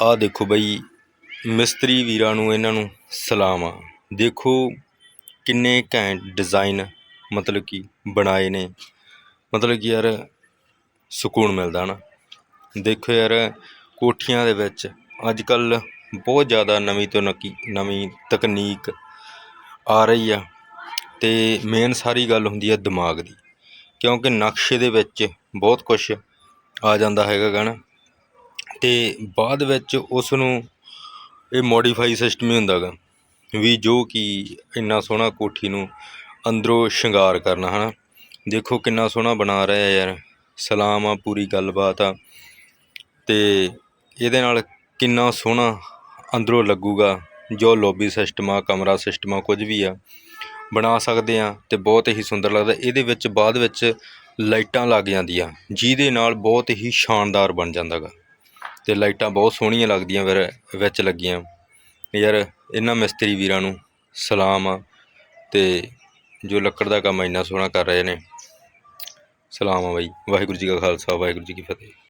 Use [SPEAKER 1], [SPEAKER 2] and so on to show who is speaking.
[SPEAKER 1] ਆਹ ਦੇਖੋ ਬਈ, ਮਿਸਤਰੀ ਵੀਰਾਂ ਨੂੰ, ਇਹਨਾਂ ਨੂੰ ਸਲਾਮ ਆ। ਦੇਖੋ ਕਿੰਨੇ ਘੈਂਟ ਡਿਜ਼ਾਈਨ ਮਤਲਬ ਕਿ ਬਣਾਏ ਨੇ। ਮਤਲਬ ਕਿ ਯਾਰ ਸਕੂਨ ਮਿਲਦਾ ਨਾ। ਦੇਖੋ ਯਾਰ, ਕੋਠੀਆਂ ਦੇ ਵਿੱਚ ਅੱਜ ਕੱਲ ਬਹੁਤ ਜ਼ਿਆਦਾ ਨਵੀਂ ਤੋਂ ਨਕੀ, ਨਵੀਂ ਤਕਨੀਕ ਆ ਰਹੀ ਆ। ਤੇ ਮੇਨ ਸਾਰੀ ਗੱਲ ਹੁੰਦੀ ਹੈ ਦਿਮਾਗ ਦੀ। ਕਿਉਂਕਿ ਨਕਸ਼ੇ ਦੇ ਵਿੱਚ ਬਹੁਤ ਕੁਝ ਆ ਜਾਂਦਾ ਹੈਗਾ ਗਾ ਅਤੇ ਬਾਅਦ ਵਿੱਚ ਉਸ ਨੂੰ ਇਹ ਮੋਡੀਫਾਈ ਸਿਸਟਮ ਹੀ ਹੁੰਦਾ ਗਾ, ਵੀ ਜੋ ਕਿ ਇੰਨਾ ਸੋਹਣਾ ਕੋਠੀ ਨੂੰ ਅੰਦਰੋਂ ਸ਼ਿੰਗਾਰ ਕਰਨਾ ਹੈ ਨਾ ਦੇਖੋ ਕਿੰਨਾ ਸੋਹਣਾ ਬਣਾ ਰਿਹਾ ਯਾਰ, ਸਲਾਮ ਆ, ਪੂਰੀ ਗੱਲਬਾਤ ਆ। ਅਤੇ ਇਹਦੇ ਨਾਲ ਕਿੰਨਾ ਸੋਹਣਾ ਅੰਦਰੋਂ ਲੱਗੂਗਾ, ਜੋ ਲੋਬੀ ਸਿਸਟਮ ਆ, ਕਮਰਾ ਸਿਸਟਮ ਆ, ਕੁਝ ਵੀ ਆ। ਬਣਾ ਸਕਦੇ ਆ ਤੇ ਬਹੁਤ ਹੀ ਸੁੰਦਰ ਲੱਗਦਾ। ਇਹਦੇ ਵਿੱਚ ਬਾਅਦ ਵਿੱਚ ਲਾਈਟਾਂ ਲੱਗ ਜਾਂਦੀਆਂ, ਜਿਹਦੇ ਨਾਲ ਬਹੁਤ ਹੀ ਸ਼ਾਨਦਾਰ ਬਣ ਜਾਂਦਾ ਅਤੇ ਲਾਈਟਾਂ ਬਹੁਤ ਸੋਹਣੀਆਂ ਲੱਗਦੀਆਂ ਫਿਰ ਵਿੱਚ ਲੱਗੀਆਂ। ਯਾਰ ਇਹਨਾਂ ਮਿਸਤਰੀ ਵੀਰਾਂ ਨੂੰ ਸਲਾਮ ਆ ਅਤੇ ਜੋ ਲੱਕੜ ਦਾ ਕੰਮ ਇੰਨਾ ਸੋਹਣਾ ਕਰ ਰਹੇ ਨੇ। ਸਲਾਮ ਆ ਬਾਈ। ਵਾਹਿਗੁਰੂ ਜੀ ਕਾ ਖਾਲਸਾ, ਵਾਹਿਗੁਰੂ ਜੀ ਕੀ ਫਤਿਹ।